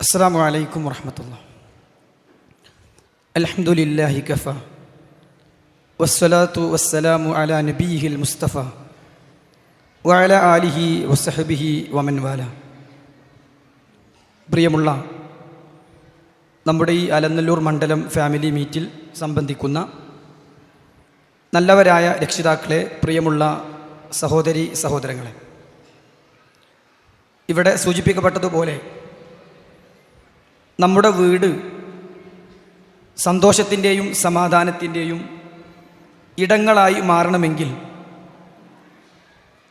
السلام عليكم ورحمة الله الحمد لله كفى والصلاة والسلام على نبيه المصطفى وعلى آله وصحبه ومن والاه പ്രിയമുള്ള നമ്മുടെ ഈ അലനല്ലൂർ മണ്ഡലം ഫാമിലി മീറ്റിൽ സംബന്ധിക്കുന്ന നല്ലവരായ രക്ഷിതാക്കളെ പ്രിയമുള്ള സഹോദരി സഹോദരങ്ങളെ ഇവിടെ സൂചിപ്പിക്കപ്പെട്ടതുപോലെ നമ്മുടെ വീട് സന്തോഷത്തിന്റെയും സമാധാനത്തിന്റെയും ഇടങ്ങളായി മാറണമെങ്കിൽ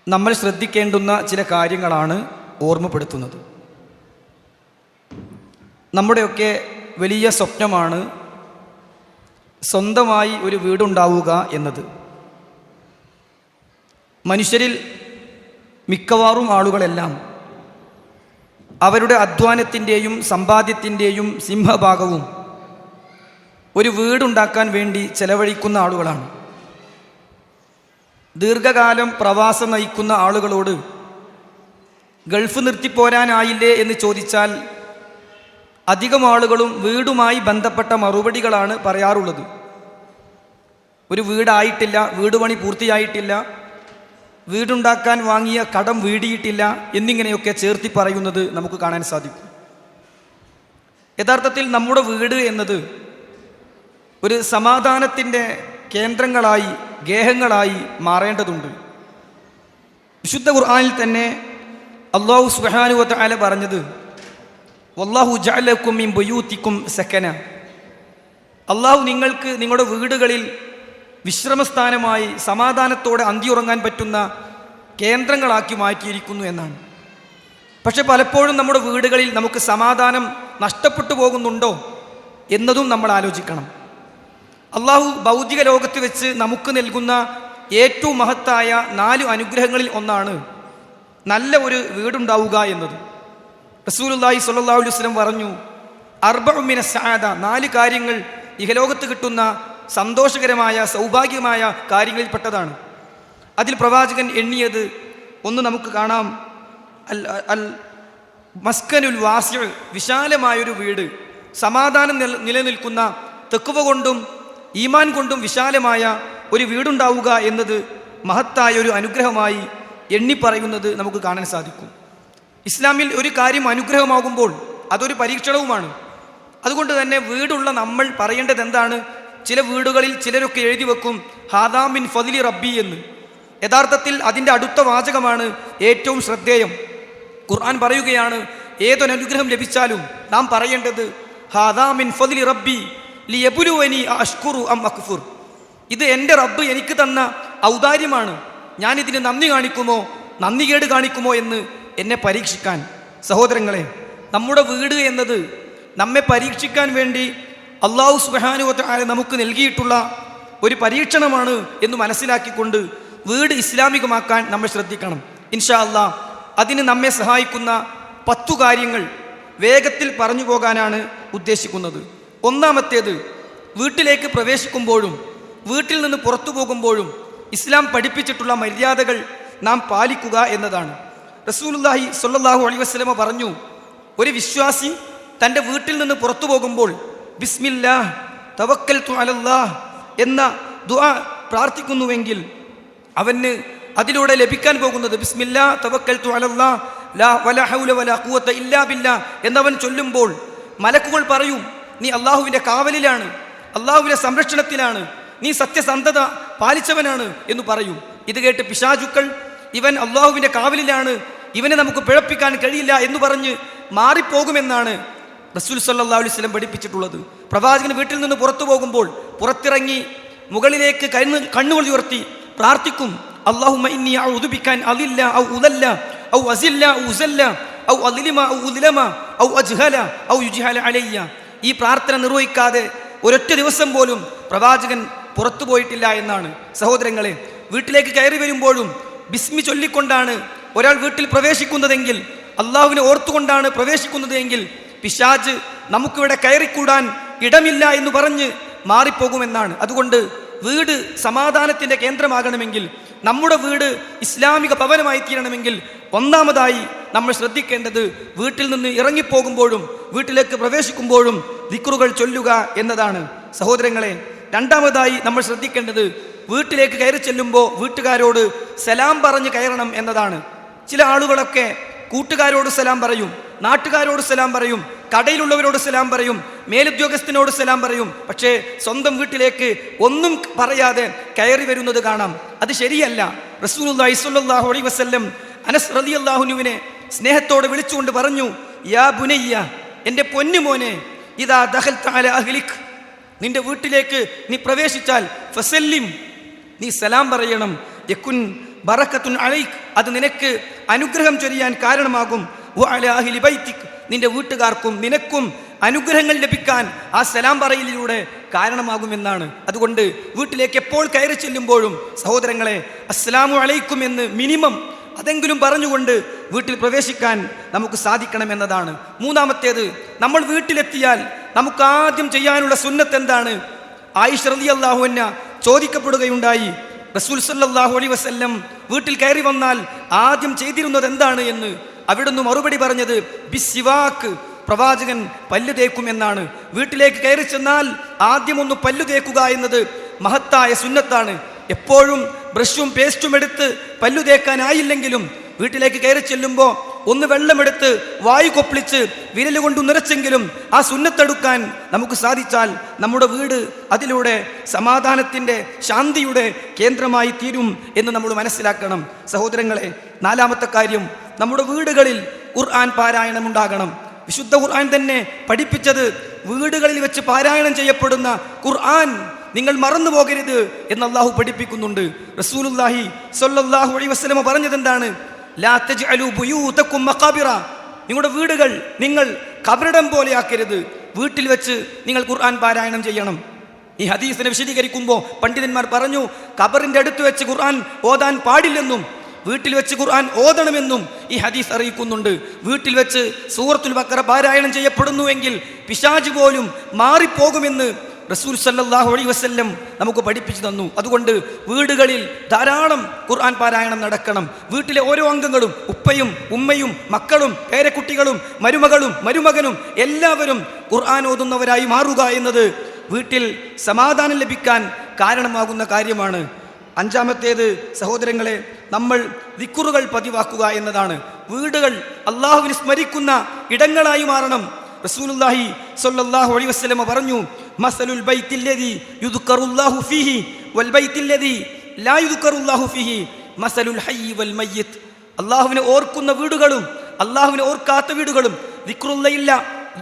നമ്മൾ ശ്രദ്ധിക്കേണ്ടുന്ന ചില കാര്യങ്ങളാണ് ഓർമ്മപ്പെടുത്തുന്നത്. നമ്മുടെയൊക്കെ വലിയ സ്വപ്നമാണ് സ്വന്തമായി ഒരു വീടുണ്ടാവുക എന്നത്. മനുഷ്യരിൽ മിക്കവാറും ആളുകളെല്ലാം അവരുടെ അധ്വാനത്തിന്റെയും സമ്പാദ്യത്തിന്റെയും സിംഹഭാഗവും ഒരു വീടുണ്ടാക്കാൻ വേണ്ടി ചെലവഴിക്കുന്ന ആളുകളാണ്. ദീർഘകാലം പ്രവാസം നയിക്കുന്ന ആളുകളോട് ഗൾഫ് നിർത്തിപ്പോരാനായില്ലേ എന്ന് ചോദിച്ചാൽ അധികം ആളുകളും വീടുമായി ബന്ധപ്പെട്ട മറുപടികളാണ് പറയാറുള്ളത്. ഒരു വീടായിട്ടില്ല വീട് പണി പൂർത്തിയായിട്ടില്ല വീടുണ്ടാക്കാൻ വാങ്ങിയ കടം വീടിയിട്ടില്ല എന്നിങ്ങനെയൊക്കെ ചേർത്തി പറയുന്നത് നമുക്ക് കാണാൻ സാധിക്കും. യഥാർത്ഥത്തിൽ നമ്മുടെ വീട് എന്നത് ഒരു സമാധാനത്തിന്റെ കേന്ദ്രങ്ങളായി ഗേഹങ്ങളായി മാറേണ്ടതുണ്ട്. വിശുദ്ധ ഖുർആാനിൽ തന്നെ അള്ളാഹു സുബാനുവത്ത് പറഞ്ഞത് വല്ലാഹു ജാലക്കും ബയൂത്തിക്കും സക്കന അള്ളാഹു നിങ്ങൾക്ക് നിങ്ങളുടെ വീടുകളിൽ വിശ്രമസ്ഥാനമായി സമാധാനത്തോടെ അന്തിയുറങ്ങാൻ പറ്റുന്ന കേന്ദ്രങ്ങളാക്കി മാറ്റിയിരിക്കുന്നു എന്നാണ്. പക്ഷെ പലപ്പോഴും നമ്മുടെ വീടുകളിൽ നമുക്ക് സമാധാനം നഷ്ടപ്പെട്ടു പോകുന്നുണ്ടോ എന്നതും നമ്മൾ ആലോചിക്കണം. അള്ളാഹു ഭൗതിക ലോകത്ത് വെച്ച് നമുക്ക് നൽകുന്ന ഏറ്റവും മഹത്തായ നാല് അനുഗ്രഹങ്ങളിൽ ഒന്നാണ് നല്ല ഒരു വീടുണ്ടാവുക എന്നത്. റസൂലുല്ലാഹി സ്വല്ലല്ലാഹു അലൈഹി വസല്ലം പറഞ്ഞു അർബമിന സാദ നാല് കാര്യങ്ങൾ ഇഹലോകത്ത് കിട്ടുന്ന സന്തോഷകരമായ സൗഭാഗ്യമായ കാര്യങ്ങളിൽപ്പെട്ടതാണ്. അതിൽ പ്രവാചകൻ എണ്ണിയത് ഒന്ന് നമുക്ക് കാണാം. അൽ അൽ മസ്കനുൽ വാസ്യ വിശാലമായൊരു വീട്. സമാധാനം നില നിലനിൽക്കുന്ന തെക്കുവ കൊണ്ടും ഈമാൻ കൊണ്ടും വിശാലമായ ഒരു വീടുണ്ടാവുക എന്നത് മഹത്തായ ഒരു അനുഗ്രഹമായി എണ്ണിപ്പറയുന്നത് നമുക്ക് കാണാൻ സാധിക്കും. ഇസ്ലാമിൽ ഒരു കാര്യം അനുഗ്രഹമാകുമ്പോൾ അതൊരു പരീക്ഷണവുമാണ്. അതുകൊണ്ട് തന്നെ വീടുള്ള നമ്മൾ പറയേണ്ടത് എന്താണ് ചില വീടുകളിൽ ചിലരൊക്കെ എഴുതി വെക്കും ഹാദാമിൻ ഫതിലി റബ്ബി എന്ന്. യഥാർത്ഥത്തിൽ അതിന്റെ അടുത്ത വാചകമാണ് ഏറ്റവും ശ്രദ്ധേയം. ഖുർആൻ പറയുകയാണ് ഏതൊരനുഗ്രഹം ലഭിച്ചാലും നാം പറയേണ്ടത് ഹാദാമിൻ ഫതിലി റബ്ബി ലി എബുലുവനി അഷ്കുറു അം അക്ഫുർ. ഇത് എന്റെ റബ്ബ് എനിക്ക് തന്ന ഔദാര്യമാണ്. ഞാനിതിന് നന്ദി കാണിക്കുമോ നന്ദികേട് കാണിക്കുമോ എന്ന് എന്നെ പരീക്ഷിക്കാൻ. സഹോദരങ്ങളെ നമ്മുടെ വീട് എന്നത് നമ്മെ പരീക്ഷിക്കാൻ വേണ്ടി അള്ളാഹു സുബാനുവത്ത നമുക്ക് നൽകിയിട്ടുള്ള ഒരു പരീക്ഷണമാണ് എന്ന് മനസ്സിലാക്കിക്കൊണ്ട് വീട് ഇസ്ലാമികമാക്കാൻ നമ്മൾ ശ്രദ്ധിക്കണം. ഇൻഷാ അല്ലാ അതിന് നമ്മെ സഹായിക്കുന്ന പത്തു കാര്യങ്ങൾ വേഗത്തിൽ പറഞ്ഞു പോകാനാണ് ഉദ്ദേശിക്കുന്നത്. ഒന്നാമത്തേത് വീട്ടിലേക്ക് പ്രവേശിക്കുമ്പോഴും വീട്ടിൽ നിന്ന് പുറത്തു പോകുമ്പോഴും ഇസ്ലാം പഠിപ്പിച്ചിട്ടുള്ള മര്യാദകൾ നാം പാലിക്കുക എന്നതാണ്. റസൂലുല്ലാഹി സ്വല്ലല്ലാഹു അലൈഹി വസല്ലമ പറഞ്ഞു ഒരു വിശ്വാസി തന്റെ വീട്ടിൽ നിന്ന് പുറത്തു പോകുമ്പോൾ ബിസ്മില്ലാ തവക്കൽ അലല്ലാഹ് എന്ന ദുആ പ്രാർത്ഥിക്കുന്നുവെങ്കിൽ അവന് അതിലൂടെ ലഭിക്കാൻ പോകുന്നത് ബിസ്മില്ലാ തവക്കൽ അലല്ലാഹ് ലാ വലാ വലാ ഇല്ലാ ബില്ലാ എന്നവൻ ചൊല്ലുമ്പോൾ മലക്കുകൾ പറയും നീ അള്ളാഹുവിന്റെ കാവലിലാണ് അള്ളാഹുവിന്റെ സംരക്ഷണത്തിലാണ് നീ സത്യസന്ധത പാലിച്ചവനാണ് എന്ന് പറയും. ഇത് കേട്ട് പിശാചുക്കൾ ഇവൻ അള്ളാഹുവിന്റെ കാവലിലാണ് ഇവനെ നമുക്ക് പിഴപ്പിക്കാൻ കഴിയില്ല എന്ന് പറഞ്ഞ് മാറിപ്പോകുമെന്നാണ് റസൂൽ സല്ലാ അലൈഹി സ്വലം പഠിപ്പിച്ചിട്ടുള്ളത്. പ്രവാചകൻ വീട്ടിൽ നിന്ന് പുറത്തു പോകുമ്പോൾ പുറത്തിറങ്ങി മുകളിലേക്ക് കണ്ണ് കണ്ണുകൾ ഉയർത്തി പ്രാർത്ഥിക്കും. അള്ളാഹുമ ഇന്നി ഉതുപിക്കാൻ അതില്ല ഔ ഉദല്ല ഔ അസില്ല ഉസല്ല ഔ അതിലിമ ഔ ഉദിലമ ഔ അജ്ഹല ഔ യുജ്ഹല അലയ്യ. ഈ പ്രാർത്ഥന നിർവഹിക്കാതെ ഒരൊറ്റ ദിവസം പോലും പ്രവാചകൻ പുറത്തു പോയിട്ടില്ല എന്നാണ്. സഹോദരങ്ങളെ വീട്ടിലേക്ക് കയറി വരുമ്പോഴും ബിസ്മി ചൊല്ലിക്കൊണ്ടാണ് ഒരാൾ വീട്ടിൽ പ്രവേശിക്കുന്നതെങ്കിൽ അള്ളാഹുവിനെ ഓർത്തുകൊണ്ടാണ് പ്രവേശിക്കുന്നതെങ്കിൽ പിശാജ് നമുക്കിവിടെ കയറിക്കൂടാൻ ഇടമില്ല എന്ന് പറഞ്ഞ് മാറിപ്പോകുമെന്നാണ്. അതുകൊണ്ട് വീട് സമാധാനത്തിന്റെ കേന്ദ്രമാകണമെങ്കിൽ നമ്മുടെ വീട് ഇസ്ലാമിക ഭവനമായി തീരണമെങ്കിൽ ഒന്നാമതായി നമ്മൾ ശ്രദ്ധിക്കേണ്ടത് വീട്ടിൽ നിന്ന് ഇറങ്ങിപ്പോകുമ്പോഴും വീട്ടിലേക്ക് പ്രവേശിക്കുമ്പോഴും ദിക്റുകൾ ചൊല്ലുക എന്നതാണ്. സഹോദരങ്ങളെ രണ്ടാമതായി നമ്മൾ ശ്രദ്ധിക്കേണ്ടത് വീട്ടിലേക്ക് കയറി ചെല്ലുമ്പോൾ വീട്ടുകാരോട് സലാം പറഞ്ഞ് കയറണം എന്നതാണ്. ചില ആളുകളൊക്കെ കൂട്ടുകാരോട് സലാം പറയും നാട്ടുകാരോട് സലാം പറയും കടയിലുള്ളവരോട് സലാം പറയും മേലുദ്യോഗസ്ഥനോട് സലാം പറയും. പക്ഷേ സ്വന്തം വീട്ടിലേക്ക് ഒന്നും പറയാതെ കയറി വരുന്നത് കാണാം. അത് ശരിയല്ല. സ്വല്ലല്ലാഹു അലൈഹി വസല്ലം അനസ് അള്ളാഹുനുവിനെ സ്നേഹത്തോടെ വിളിച്ചുകൊണ്ട് പറഞ്ഞു യാ ബുനയ്യ എന്റെ പൊന്നുമോനെ ഇതാ ദഹൽ താല അഹ്ലിക്. നിന്റെ വീട്ടിലേക്ക് നീ പ്രവേശിച്ചാൽ ഫസല്ലിം നീ സലാം പറയണം. യക്കുൻ ബറക്കത്തുൻ അലൈക്. അത് നിനക്ക് അനുഗ്രഹം ചൊരിയാൻ കാരണമാകും. നിന്റെ വീട്ടുകാർക്കും നിനക്കും അനുഗ്രഹങ്ങൾ ലഭിക്കാൻ ആ സലാം പറയലിലൂടെ കാരണമാകുമെന്നാണ്. അതുകൊണ്ട് വീട്ടിലേക്ക് എപ്പോൾ കയറി ചെല്ലുമ്പോഴും സഹോദരങ്ങളെ അസ്സലാമു അലൈക്കും എന്ന് മിനിമം അതെങ്കിലും പറഞ്ഞുകൊണ്ട് വീട്ടിൽ പ്രവേശിക്കാൻ നമുക്ക് സാധിക്കണമെന്നതാണ്. മൂന്നാമത്തേത് നമ്മൾ വീട്ടിലെത്തിയാൽ നമുക്ക് ആദ്യം ചെയ്യാനുള്ള സുന്നത്ത് എന്താണ്? ആയിഷ അള്ളാഹു അള്ളാഹുവിന ചോദിക്കപ്പെടുകയുണ്ടായി റസൂൽ സല്ലാഹു അലൈ വസ്ല്ലം വീട്ടിൽ കയറി വന്നാൽ ആദ്യം ചെയ്തിരുന്നത് എന്താണ്? എന്ന് അവിടുന്ന് മറുപടി പറഞ്ഞത് ബിസിവാക്ക് പ്രവാചകൻ പല്ലു തേക്കും എന്നാണ്. വീട്ടിലേക്ക് കയറി ചെന്നാൽ ആദ്യമൊന്ന് പല്ലു തേക്കുക എന്നത് മഹത്തായ സുന്നത്താണ്. എപ്പോഴും ബ്രഷും പേസ്റ്റും എടുത്ത് പല്ലു തേക്കാനായില്ലെങ്കിലും വീട്ടിലേക്ക് കയറി ചെല്ലുമ്പോൾ ഒന്ന് വെള്ളമെടുത്ത് വായു കൊപ്പിളിച്ച് വിരൽ കൊണ്ട് നിറച്ചെങ്കിലും ആ സുന്നത്തെടുക്കാൻ നമുക്ക് സാധിച്ചാൽ നമ്മുടെ വീട് അതിലൂടെ സമാധാനത്തിന്റെ ശാന്തിയുടെ കേന്ദ്രമായി തീരും എന്ന് നമ്മൾ മനസ്സിലാക്കണം. സഹോദരങ്ങളെ നാലാമത്തെ കാര്യം നമ്മുടെ വീടുകളിൽ ഖുർആൻ പാരായണം ഉണ്ടാകണം. വിശുദ്ധ ഖുർആൻ തന്നെ പഠിപ്പിച്ചത് വീടുകളിൽ വെച്ച് പാരായണം ചെയ്യപ്പെടുന്ന ഖുർആൻ നിങ്ങൾ മറന്നു പോകരുത് എന്ന് അള്ളാഹു പഠിപ്പിക്കുന്നുണ്ട്. റസൂലുല്ലാഹി സ്വല്ലല്ലാഹു അലൈഹി വസ്ലമ പറഞ്ഞത് നിങ്ങളുടെ വീടുകൾ നിങ്ങൾ കബറിടം പോലെയാക്കരുത് വീട്ടിൽ വെച്ച് നിങ്ങൾ ഖുർആൻ പാരായണം ചെയ്യണം. ഈ ഹദീസിനെ വിശദീകരിക്കുമ്പോൾ പണ്ഡിതന്മാർ പറഞ്ഞു കബറിന്റെ അടുത്ത് വെച്ച് ഖുർആൻ ഓതാൻ പാടില്ലെന്നും വീട്ടിൽ വെച്ച് ഖുർആൻ ഓതണമെന്നും ഈ ഹദീസ് അറിയിക്കുന്നുണ്ട്. വീട്ടിൽ വെച്ച് സൂറത്തുൽ ബക്കറ പാരായണം ചെയ്യപ്പെടുന്നുവെങ്കിൽ പിശാജ് പോലും മാറിപ്പോകുമെന്ന് റസൂൽ സല്ലാഹു അലൈ വസ്ല്ലം നമുക്ക് പഠിപ്പിച്ചു തന്നു. അതുകൊണ്ട് വീടുകളിൽ ധാരാളം ഖുർആൻ പാരായണം നടക്കണം. വീട്ടിലെ ഓരോ അംഗങ്ങളും ഉപ്പയും ഉമ്മയും മക്കളും പേരക്കുട്ടികളും മരുമകളും മരുമകനും എല്ലാവരും ഖുർആൻ ഓതുന്നവരായി മാറുക എന്നത് വീട്ടിൽ സമാധാനം ലഭിക്കാൻ കാരണമാകുന്ന കാര്യമാണ്. അഞ്ചാമത്തേത് സഹോദരങ്ങളെ നമ്മൾ ദിക്കുറുകൾ പതിവാക്കുക എന്നതാണ്. വീടുകൾ അള്ളാഹുവിനെ സ്മരിക്കുന്ന ഇടങ്ങളായി മാറണം. റസൂലുള്ളാഹി സൊല്ലാഹു അലൈഹി വസല്ലമ പറഞ്ഞു മസലുൽ ബൈത്തില്ലതി യുദ്കറുല്ലാഹു ഫീഹി വൽ ബൈത്തില്ലതി ലാ യുദ്കറുല്ലാഹു ഫീഹി മസലുൽ ഹയ്യി വൽ മയ്യിത് അല്ലാഹുവിനെ ഓർക്കുന്ന വീടുകളും അല്ലാഹുവിനെ ഓർക്കാത്ത വീടുകളും ദിക്റുള്ളയില്ല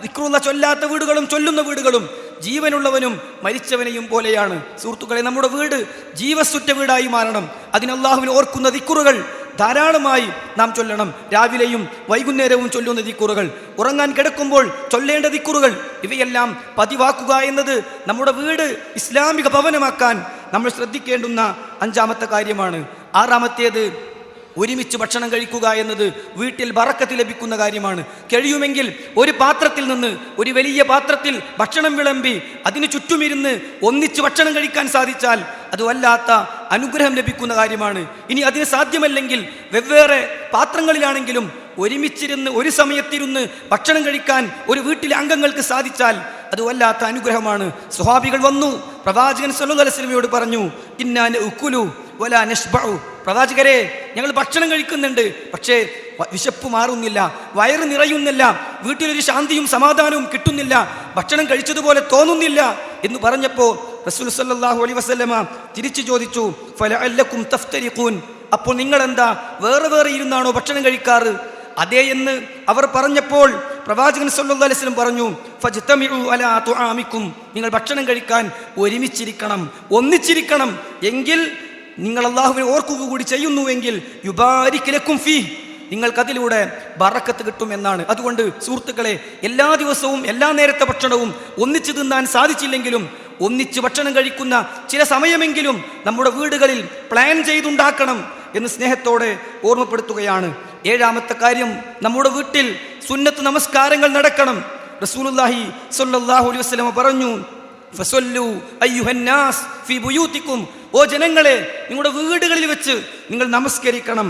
ദിക്റുള്ള ചൊല്ലാത്ത വീടുകളും ചൊല്ലുന്ന വീടുകളും ജീവനുള്ളവനും മരിച്ചവനെയും പോലെയാണ്. സുഹൃത്തുക്കളെ നമ്മുടെ വീട് ജീവസുറ്റ വീടായി മാറണം. അതിന് അള്ളാഹുവിനെ ഓർക്കുന്ന ദിക്കുറുകൾ ധാരാളമായി നാം ചൊല്ലണം. രാവിലെയും വൈകുന്നേരവും ചൊല്ലുന്ന ദിക്കുറുകൾ. ഉറങ്ങാൻ കിടക്കുമ്പോൾ ചൊല്ലേണ്ട ദിക്കുറുകൾ. ഇവയെല്ലാം പതിവാക്കുക എന്നത് നമ്മുടെ വീട് ഇസ്ലാമിക ഭവനമാക്കാൻ നമ്മൾ ശ്രദ്ധിക്കേണ്ടുന്ന അഞ്ചാമത്തെ കാര്യമാണ്. ആറാമത്തേത് ഒരുമിച്ച് ഭക്ഷണം കഴിക്കുക എന്നത് വീട്ടിൽ ബറക്കത്ത് ലഭിക്കുന്ന കാര്യമാണ്. കഴിയുമെങ്കിൽ ഒരു പാത്രത്തിൽ നിന്ന് ഒരു വലിയ പാത്രത്തിൽ ഭക്ഷണം വിളമ്പി അതിന് ചുറ്റുമിരുന്ന് ഒന്നിച്ച് ഭക്ഷണം കഴിക്കാൻ സാധിച്ചാൽ അത് വല്ലാത്ത അനുഗ്രഹം ലഭിക്കുന്ന കാര്യമാണ്. ഇനി അതിന് സാധ്യമല്ലെങ്കിൽ വെവ്വേറെ പാത്രങ്ങളിലാണെങ്കിലും ഒരുമിച്ചിരുന്ന് ഒരു സമയത്തിരുന്ന് ഭക്ഷണം കഴിക്കാൻ ഒരു വീട്ടിലെ അംഗങ്ങൾക്ക് സാധിച്ചാൽ അത് വല്ലാത്ത അനുഗ്രഹമാണ്. സ്വഹാബികൾ വന്നു. പ്രവാചകൻ വസല്ലമയോട് പറഞ്ഞു ഇന്നാൻ ഉക്കുലു വല നിഷ്ബു പ്രവാചകരെ ഞങ്ങൾ ഭക്ഷണം കഴിക്കുന്നുണ്ട്. പക്ഷേ വിശപ്പ് മാറുന്നില്ല വയറ് നിറയുന്നില്ല വീട്ടിലൊരു ശാന്തിയും സമാധാനവും കിട്ടുന്നില്ല ഭക്ഷണം കഴിച്ചതുപോലെ തോന്നുന്നില്ല എന്ന് പറഞ്ഞപ്പോൾ റസൂൽ സല്ലല്ലാഹു അലൈഹി വസല്ലമ തിരിച്ചു ചോദിച്ചു ഫലഅല്ലക്കും തഫ്തരിഖൂൻ. അപ്പോൾ നിങ്ങൾ എന്താ വേറെ വേറെ ഇരുന്നാണോ ഭക്ഷണം കഴിക്കാറ്? അതേ എന്ന് അവർ പറഞ്ഞപ്പോൾ പ്രവാചകൻ സല്ലല്ലാഹു അലൈഹി വസല്ലം പറഞ്ഞു അലാ നിങ്ങൾ ഭക്ഷണം കഴിക്കാൻ ഒരുമിച്ചിരിക്കണം ഒന്നിച്ചിരിക്കണം. എങ്കിൽ നിങ്ങൾ അള്ളാഹുവിനെ ഓർക്കുക കൂടി ചെയ്യുന്നുവെങ്കിൽ യുബാരിക്കലക്കും ഫീ. നിങ്ങൾക്കതിലൂടെ ബറക്കത്ത് കിട്ടും എന്നാണ്. അതുകൊണ്ട് സുഹൃത്തുക്കളെ എല്ലാ ദിവസവും എല്ലാ നേരത്തെ ഭക്ഷണവും ഒന്നിച്ചു തിന്നാൻ സാധിച്ചില്ലെങ്കിലും ഒന്നിച്ച് ഭക്ഷണം കഴിക്കുന്ന ചില സമയമെങ്കിലും നമ്മുടെ വീടുകളിൽ പ്ലാൻ ചെയ്തുണ്ടാക്കണം എന്ന് സ്നേഹത്തോടെ ഓർമ്മപ്പെടുത്തുകയാണ്. ഏഴാമത്തെ കാര്യം നമ്മുടെ വീട്ടിൽ സുന്നത്ത് നമസ്കാരങ്ങൾ നടക്കണം. റസൂലുല്ലാഹി സ്വല്ലല്ലാഹു അലൈഹി വസല്ലമ പറഞ്ഞു ഫസല്ലു അയ്യുഹന്നാസ് ഫി ബുയൂത്തിക്കും ഓ ജനങ്ങളെ നിങ്ങളുടെ വീടുകളിൽ വെച്ച് നിങ്ങൾ നമസ്കരിക്കണം.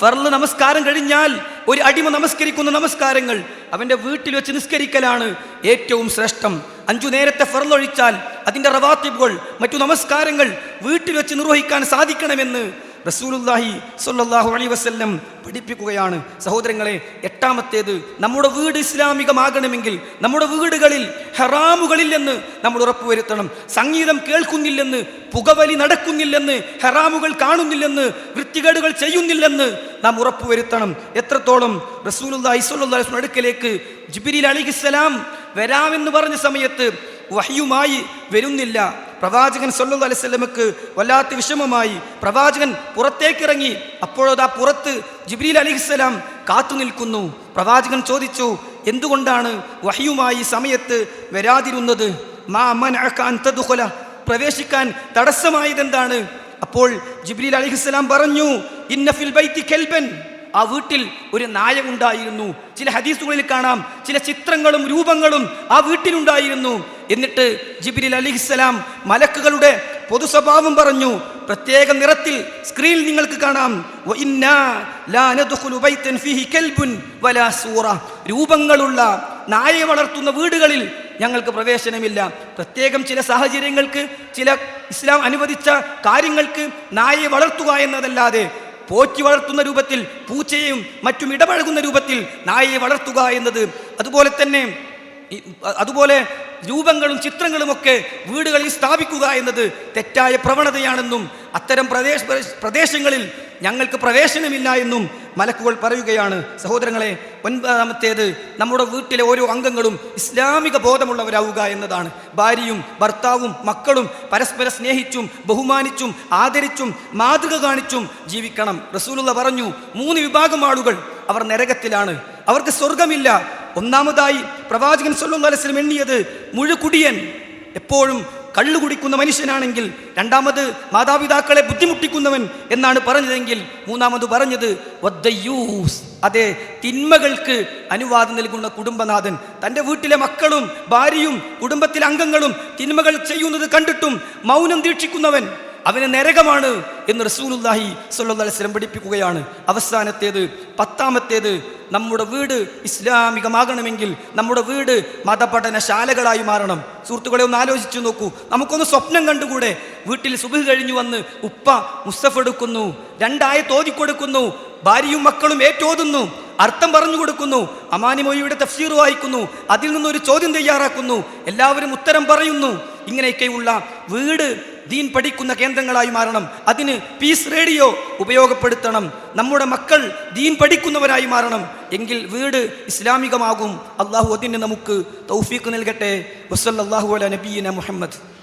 ഫർൾ നമസ്കാരം കഴിഞ്ഞാൽ ഒരു അടിമ നമസ്കരിക്കുന്ന നമസ്കാരങ്ങൾ അവന്റെ വീട്ടിൽ വെച്ച് നിസ്കരിക്കലാണ് ഏറ്റവും ശ്രേഷ്ഠം. അഞ്ചു നേരത്തെ ഫർലൊഴിച്ചാൽ അതിന്റെ റവാത്തിബുകൾ മറ്റു നമസ്കാരങ്ങൾ വീട്ടിൽ വെച്ച് നിർവഹിക്കാൻ സാധിക്കണമെന്ന് റസൂലുല്ലാഹി സ്വല്ലല്ലാഹു അലൈഹി വസല്ലം പഠിപ്പിക്കുകയാണ്. സഹോദരങ്ങളെ എട്ടാമത്തേത് നമ്മുടെ വീട് ഇസ്ലാമികമാകണമെങ്കിൽ നമ്മുടെ വീടുകളിൽ ഹറാമുകളില്ലെന്ന് നമ്മൾ ഉറപ്പുവരുത്തണം സംഗീതം കേൾക്കുന്നില്ലെന്ന് പുകവലി നടക്കുന്നില്ലെന്ന് ഹറാമുകൾ കാണുന്നില്ലെന്ന് വൃത്തികേടുകൾ ചെയ്യുന്നില്ലെന്ന് നാം ഉറപ്പുവരുത്തണം എത്രത്തോളം റസൂലുല്ലാഹി വസല്ലം അടുക്കലേക്ക് ജിബ്രീൽ അലിഹിസ്സലാം വരാമെന്ന് പറഞ്ഞ സമയത്ത് വഹ്യുമായി വരുന്നില്ല. പ്രവാചകൻ സല്ലു അലൈവല്ലമക്ക് വല്ലാത്ത വിഷമമായി പ്രവാചകൻ പുറത്തേക്കിറങ്ങി അപ്പോഴതാ പുറത്ത് ജിബ്രീൽ അലിഹിസ്സലാം കാത്തു നിൽക്കുന്നു. പ്രവാചകൻ ചോദിച്ചു എന്തുകൊണ്ടാണ് വഹിയുമായി സമയത്ത് വരാതിരുന്നത്? മാ തദ്ഖുല. പ്രവേശിക്കാൻ തടസ്സമായതെന്താണ്? അപ്പോൾ ജിബ്രീൽ അലിഹിസ്സലാം പറഞ്ഞു കെൽബൻ. ആ വീട്ടിൽ ഒരു നായ ഉണ്ടായിരുന്നു. ചില ഹദീസുകളിൽ കാണാം ചില ചിത്രങ്ങളും രൂപങ്ങളും ആ വീട്ടിലുണ്ടായിരുന്നു. എന്നിട്ട് ജിബിരിൽ അലിഹിസ്സലാം മലക്കുകളുടെ പൊതുസ്വഭാവം പറഞ്ഞു. പ്രത്യേക നിറത്തിൽ സ്ക്രീനിൽ നിങ്ങൾക്ക് കാണാം. രൂപങ്ങളുള്ള നായയെ വളർത്തുന്ന വീടുകളിൽ ഞങ്ങൾക്ക് പ്രവേശനമില്ല. പ്രത്യേകം ചില സാഹചര്യങ്ങൾക്ക് ചില ഇസ്ലാം അനുവദിച്ച കാര്യങ്ങൾക്ക് നായയെ വളർത്തുക എന്നതല്ലാതെ പോറ്റി വളർത്തുന്ന രൂപത്തിൽ പൂച്ചയും മറ്റും ഇടപഴകുന്ന രൂപത്തിൽ നായയെ വളർത്തുക എന്നത് അതുപോലെ തന്നെ അതുപോലെ രൂപങ്ങളും ചിത്രങ്ങളുമൊക്കെ വീടുകളിൽ സ്ഥാപിക്കുക എന്നത് തെറ്റായ പ്രവണതയാണെന്നും അത്തരം പ്രദേശ പ്രദേശങ്ങളിൽ ഞങ്ങൾക്ക് പ്രവേശനമില്ല എന്നും മലക്കുകൾ പറയുകയാണ്. സഹോദരങ്ങളെ ഒൻപതാമത്തേത് നമ്മുടെ വീട്ടിലെ ഓരോ അംഗങ്ങളും ഇസ്ലാമിക ബോധമുള്ളവരാവുക എന്നതാണ്. ഭാര്യയും ഭർത്താവും മക്കളും പരസ്പരം സ്നേഹിച്ചും ബഹുമാനിച്ചും ആദരിച്ചും മാതൃക കാണിച്ചും ജീവിക്കണം. റസൂലുള്ള പറഞ്ഞു മൂന്ന് വിഭാഗം ആളുകൾ അവർ നരകത്തിലാണ്. അവർക്ക് സ്വർഗമില്ല ഒന്നാമതായി പ്രവാചകൻ സ്വല്ലം അലൈഹി വസല്ലം എണ്ണിയത് മുഴുകുടിയൻ. എപ്പോഴും കള്ളു കുടിക്കുന്ന മനുഷ്യനാണെങ്കിൽ രണ്ടാമത് മാതാപിതാക്കളെ ബുദ്ധിമുട്ടിക്കുന്നവൻ എന്നാണ് പറഞ്ഞതെങ്കിൽ മൂന്നാമത് പറഞ്ഞത് വദ്ദയൂസ് അതെ തിന്മകൾക്ക് അനുവാദം നൽകുന്ന കുടുംബനാഥൻ. തന്റെ വീട്ടിലെ മക്കളും ഭാര്യയും കുടുംബത്തിലെ അംഗങ്ങളും തിന്മകൾ ചെയ്യുന്നത് കണ്ടിട്ടും മൗനം ദീക്ഷിക്കുന്നവൻ. അവന് നരകമാണ് എന്ന് റസൂലുല്ലാഹി അലൈഹി വസല്ലം പഠിപ്പിക്കുകയാണ്. അവസാനത്തേത് പത്താമത്തേത് നമ്മുടെ വീട് ഇസ്ലാമികമാകണമെങ്കിൽ നമ്മുടെ വീട് മതപഠനശാലകളായി മാറണം. സുഹൃത്തുക്കളെ ഒന്ന് ആലോചിച്ചു നോക്കൂ. നമുക്കൊന്ന് സ്വപ്നം കണ്ടുകൂടെ? വീട്ടിൽ സുബഹ് കഴിഞ്ഞു വന്ന് ഉപ്പ മുസ്തഫ് എടുക്കുന്നു രണ്ടായ തോതിക്കൊടുക്കുന്നു ഭാര്യയും മക്കളും ഏറ്റോതുന്നു അർത്ഥം പറഞ്ഞു കൊടുക്കുന്നു അമാനിമൊഴിയുടെ തഫ്സീർ വായിക്കുന്നു അതിൽ നിന്നൊരു ചോദ്യം തയ്യാറാക്കുന്നു എല്ലാവരും ഉത്തരം പറയുന്നു. ഇങ്ങനെയൊക്കെയുള്ള വീട് ദീൻ പഠിക്കുന്ന കേന്ദ്രങ്ങളായി മാറണം. അതിന് പീസ് റേഡിയോ ഉപയോഗപ്പെടുത്തണം. നമ്മുടെ മക്കൾ ദീൻ പഠിക്കുന്നവരായി മാറണം. എങ്കിൽ വീട് ഇസ്ലാമികമാകും. അള്ളാഹു അതിന് നമുക്ക് തൗഫീഖ് നൽകട്ടെ. വസല്ലാഹു അല നബീന മുഹമ്മദ്.